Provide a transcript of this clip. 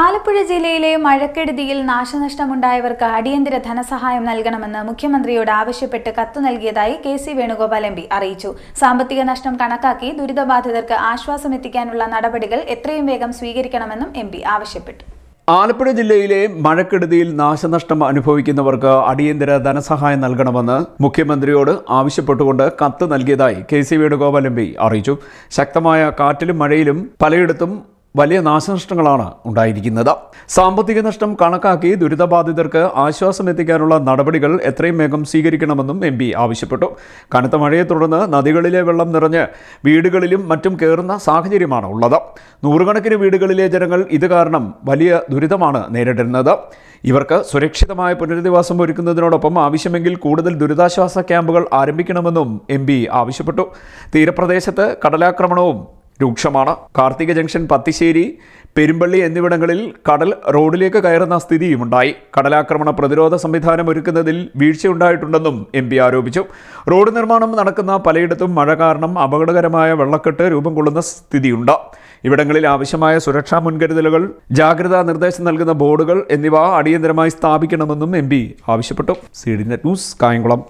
ആലപ്പുഴ ജില്ലയിലെ മഴക്കെടുതിയിൽ നാശനഷ്ടമുണ്ടായവർക്ക് അടിയന്തര ധനസഹായം നൽകണമെന്ന് മുഖ്യമന്ത്രിയോട് ആവശ്യപ്പെട്ട് കത്ത് നൽകിയതായി K C Venugopal M P അറിയിച്ചു. സാമ്പത്തിക നഷ്ടം കണക്കാക്കി ദുരിതബാധിതർക്ക് ആശ്വാസമെത്തിക്കാനുള്ള നടപടികൾ എത്രയും വേഗം സ്വീകരിക്കണമെന്നും എം പി ആവശ്യപ്പെട്ടു. ആലപ്പുഴ ജില്ലയിലെ മഴക്കെടുതിയിൽ നാശനഷ്ടം അനുഭവിക്കുന്നവർക്ക് അടിയന്തര ധനസഹായം നൽകണമെന്ന് മുഖ്യമന്ത്രിയോട് ആവശ്യപ്പെട്ടുകൊണ്ട് കത്ത് നൽകിയതായി K C Venugopal M P അറിയിച്ചു. ശക്തമായ കാറ്റിലും മഴയിലും പലയിടത്തും വലിയ നാശനഷ്ടങ്ങളാണ് ഉണ്ടായിരിക്കുന്നത്. സാമ്പത്തിക നഷ്ടം കണക്കാക്കി ദുരിതബാധിതർക്ക് ആശ്വാസം എത്തിക്കാനുള്ള നടപടികൾ എത്രയും വേഗം സ്വീകരിക്കണമെന്നും എം ആവശ്യപ്പെട്ടു. കനത്ത മഴയെ തുടർന്ന് നദികളിലെ വെള്ളം നിറഞ്ഞ് വീടുകളിലും മറ്റും കയറുന്ന സാഹചര്യമാണ് ഉള്ളത്. നൂറുകണക്കിന് വീടുകളിലെ ജനങ്ങൾ ഇത് കാരണം വലിയ ദുരിതമാണ് നേരിടുന്നത്. ഇവർക്ക് സുരക്ഷിതമായ പുനരധിവാസം ഒരുക്കുന്നതിനോടൊപ്പം ആവശ്യമെങ്കിൽ കൂടുതൽ ദുരിതാശ്വാസ ക്യാമ്പുകൾ ആരംഭിക്കണമെന്നും എം ആവശ്യപ്പെട്ടു. തീരപ്രദേശത്ത് കടലാക്രമണവും രൂക്ഷമാണ്. കാർത്തിക ജംഗ്ഷൻ പത്തിശ്ശേരി പെരുമ്പള്ളി എന്നിവിടങ്ങളിൽ കടൽ റോഡിലേക്ക് കയറുന്ന സ്ഥിതിയുമുണ്ടായി. കടലാക്രമണ പ്രതിരോധ സംവിധാനം ഒരുക്കുന്നതിൽ വീഴ്ചയുണ്ടായിട്ടുണ്ടെന്നും എം പി ആരോപിച്ചു. റോഡ് നിർമ്മാണം നടക്കുന്ന പലയിടത്തും മഴ കാരണം അപകടകരമായ വെള്ളക്കെട്ട് രൂപം കൊള്ളുന്ന സ്ഥിതിയുണ്ട്. ഇവിടങ്ങളിൽ ആവശ്യമായ സുരക്ഷാ മുൻകരുതലുകൾ ജാഗ്രതാ നിർദ്ദേശം നൽകുന്ന ബോർഡുകൾ എന്നിവ അടിയന്തരമായി സ്ഥാപിക്കണമെന്നും എം പി ആവശ്യപ്പെട്ടു. C news Kayamkulam.